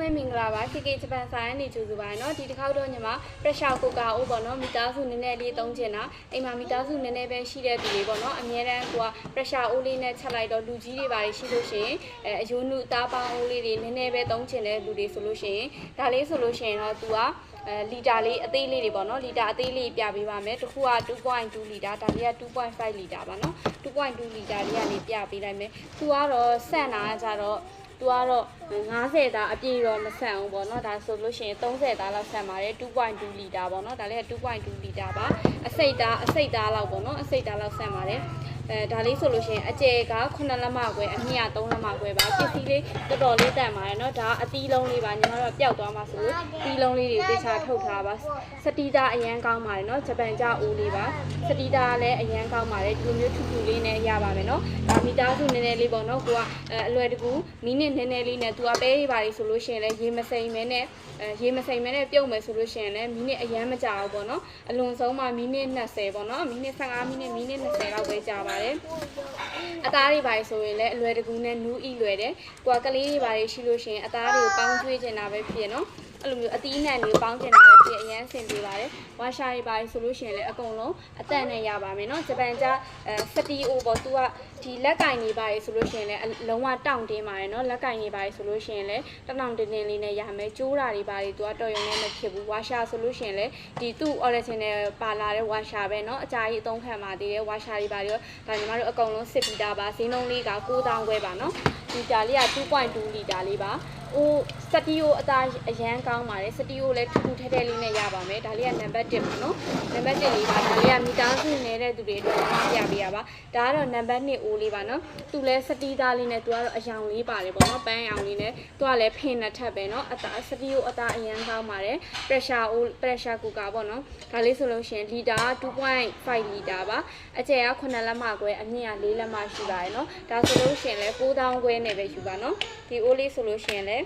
လုံးပဲမင်္ဂလာပါ KK ဂျပန်ဆိုင်နေကြိုဆိုပါရနော်ဒီတစ်ခေါက်တော့ညီမ pressure cooker အိုးပေါ့နော်မိသားစုနည်းနည်းလေးသုံးချင်တာအိမ်မှာမိသားစုနည်းနည်းပဲရှိတဲ့သူတွေပေါ့နော်အများတန်းက pressure အိုးလေးနဲ့ချက်လိုက်တော့လူကြီးတွေပါရှိလို့ရှိရင်အဲအယိုးနုသားပေါင်းအိုးလေးတွေနည်းနည်းပဲသုံးချင်တဲ့လူတွေဆိုလို့ရှိရင်ဒါလေးဆိုလို့ရှိရင်တော့ तू ကအဲလီတာလေးအသေးလေးတွေပေါ့နော်လီတာအသေးလေးပြပေးပါမယ်တစ်ခုက2.2လီတာဒါလေးက2.5လီတာပါနော်2.2လီတာလေးကနေပြပေးလိုက်မယ်သူကတော့ဆန့်တာကကြတော့ သူကတော့90သားအပြည့်တော့မဆန့်ဘူးပေါ့နော်ဒါဆိုလို့ရှိရင်30သားလောက်ဆန့်ပါတယ်2.2လီတာပေါ့နော်ဒါလေးက2.2လီတာပါအစိတ်သားအစိတ်သားလောက်ပေါ့နော်အစိတ်သားလောက်ဆန့်ပါတယ် အဲဒါလေးဆိုလို့ရှိရင်အကျယ်က9လက်မခွဲအမြင့်က3လက်မခွဲပါပစ္စည်းလေးတော်တော်လေးတန်ပါတယ်เนาะဒါအသီးလုံးလေးပါညီမတို့ကပျောက်သွားမှာဆိုလို့သီးလုံးလေးတွေသေချာထုတ်ထားပါစတီးသားအရန်ကောင်းပါတယ်เนาะဂျပန်ကြအိုးလေးပါစတီးသားလည်းအရန်ကောင်းပါတယ်ဒီလိုမျိုးထူထူလေးနဲ့ရပါမယ်เนาะဒါမိသားစုနည်းနည်းလေးပေါ့เนาะကိုကအလွယ်တကူမိနစ်နည်းနည်းလေးနဲ့သူကပဲရပါလိဆိုလို့ရှိရင်လည်းရေမစိမ်မဲနဲ့အဲရေမစိမ်မဲနဲ့ပြုတ်မယ်ဆိုလို့ရှိရင်လည်းမိနစ်အရန်မကြာဘူးပေါ့เนาะအလွန်ဆုံးမှမိနစ်20ပေါ့เนาะမိနစ်15မိနစ်မိနစ်20လောက်ပဲကြာပါ တယ်အသားတွေပါဆိုရင်လည်းအလွယ်တကူနဲ့နူးဤလွယ်တယ်။ကိုကကလေးတွေပါရှိလို့ရှိရင်အသားတွေကိုပေါင်းကျွေးချင်တာပဲဖြစ်နော်။ အဲ့လိုမျိုးအသီးနှံတွေကိုပေါင်းချင်တာပဲဖြစ်အရင်ဆင်ပြေပါတယ်။ဝါရှာတွေပါဆိုလို့ရှိရင်လည်းအကုန်လုံးအသက်နဲ့ရပါမယ်နော်။ဂျပန်ကျအဲစတီအိုပေါ့သူကဒီလက်ကင်တွေပါဆိုလို့ရှိရင်လည်းလုံးဝတောင့်တင်းပါတယ်နော်။လက်ကင်တွေပါဆိုလို့ရှိရင်လည်းတနောင်တင်းတင်းလေးနဲ့ရမယ်။ကျိုးတာတွေပါသူကတော်ရုံနဲ့မဖြစ်ဘူး။ဝါရှာဆိုလို့ရှိရင်လည်းဒီသူ့ original ပါလာတဲ့ဝါရှာပဲနော်။အကြာကြီးအသုံးခံပါသေးတယ်ဝါရှာတွေပါရောဒါညီမတို့အကုန်လုံးစစ်ပြီးသားပါဈေးနှုန်းလေးက9000ခွဲပါနော်ဒီကြာလေးက2.2လီတာလေးပါ အိုးစတီယိုအသားအရန်ကောင်းပါတယ်စတီယိုလည်းထူးထူးထဲထဲလေးနဲ့ရပါမယ်ဒါလေးကနံပါတ်1ပါနော်နံပါတ်1လေးပါဒါလေးကမီတာစုနေတဲ့သူတွေအတွက်ပြပေးရပါဒါကတော့နံပါတ်2အိုးလေးပါနော်သူလည်းစတီသားလေးနဲ့သူကတော့အယောင်လေးပါတယ်ပေါ့နော်ပန်းရောင်လေးနဲ့သူကလည်းဖင်နဲ့ထပ်ပဲနော်အသားစတီယိုအသားအရန်ကောင်းပါတယ် pressure အိုး pressure cooker ပေါ့နော်ဒါလေးဆိုလို့ရှိရင်လီတာ2.5လီတာပါအကျယ်က9လက်မခွဲအမြင့်က4လက်မရှိပါတယ်နော်ဒါဆိုလို့ရှိရင်လည်း9000ခွဲနဲ့ပဲယူပါနော်ဒီအိုးလေးဆိုလို့ရှိရင်လည်း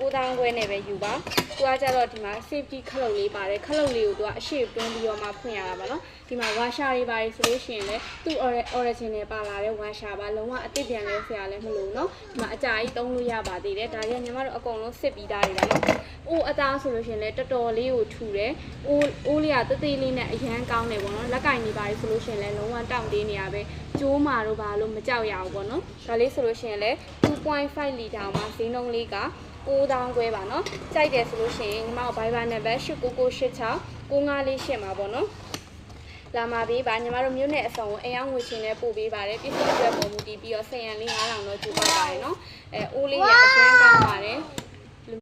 9000ခွဲနဲ့ပဲယူပါသူကကြတော့ဒီမှာ safety ခလုတ်လေးပါတယ်ခလုတ်လေးကိုသူကအရှိတွန်းပြီးတော့မှဖွင့်ရတာပါနော်ဒီမှာ washer တွေပါတယ်ဆိုလို့ရှိရင်လည်းသူ့ original ပါလာတဲ့ washer ပါလုံးဝအသစ်ပြန်လဲဆရာလည်းမလို့နော်ဒီမှာအကြာကြီးသုံးလို့ရပါသေးတယ်ဒါတွေကညီမတို့အကုန်လုံးစစ်ပြီးသားတွေပါနော်အိုးအသားဆိုလို့ရှိရင်လည်းတော်တော်လေးကိုထူတယ်အိုးအိုးလေးကတသေးလေးနဲ့အရန်ကောင်းတယ်ပေါ့နော်လက်ကင်နေပါတယ်ဆိုလို့ရှိရင်လည်းလုံးဝတောင့်တင်းနေရပဲကျိုးမာတော့ဘာလို့မကြောက်ရဘူးပေါ့နော်ဒါလေးဆိုလို့ရှိရင်လည်း2.5လီတာမှာဈေးနှုန်းလေးက9000ခွဲပါနော်ကြိုက်တယ်ဆိုလို့ရှိရင်ညီမတို့ Viber နံပါတ်8996 9548မှာပေါ့နော်လာမှာပေးပါညီမတို့မြို့နယ်အစုံကိုအယောင်ငွေချင်းနဲ့ပို့ပေးပါတယ်ပြည်စည်းအတွက်ပုံမူတည်ပြီးတော့ဆယ်ရန်လေး9000တော့ကျူပါပါတယ်နော်အဲအိုးလေးရအရှင်းကောင်းပါတယ်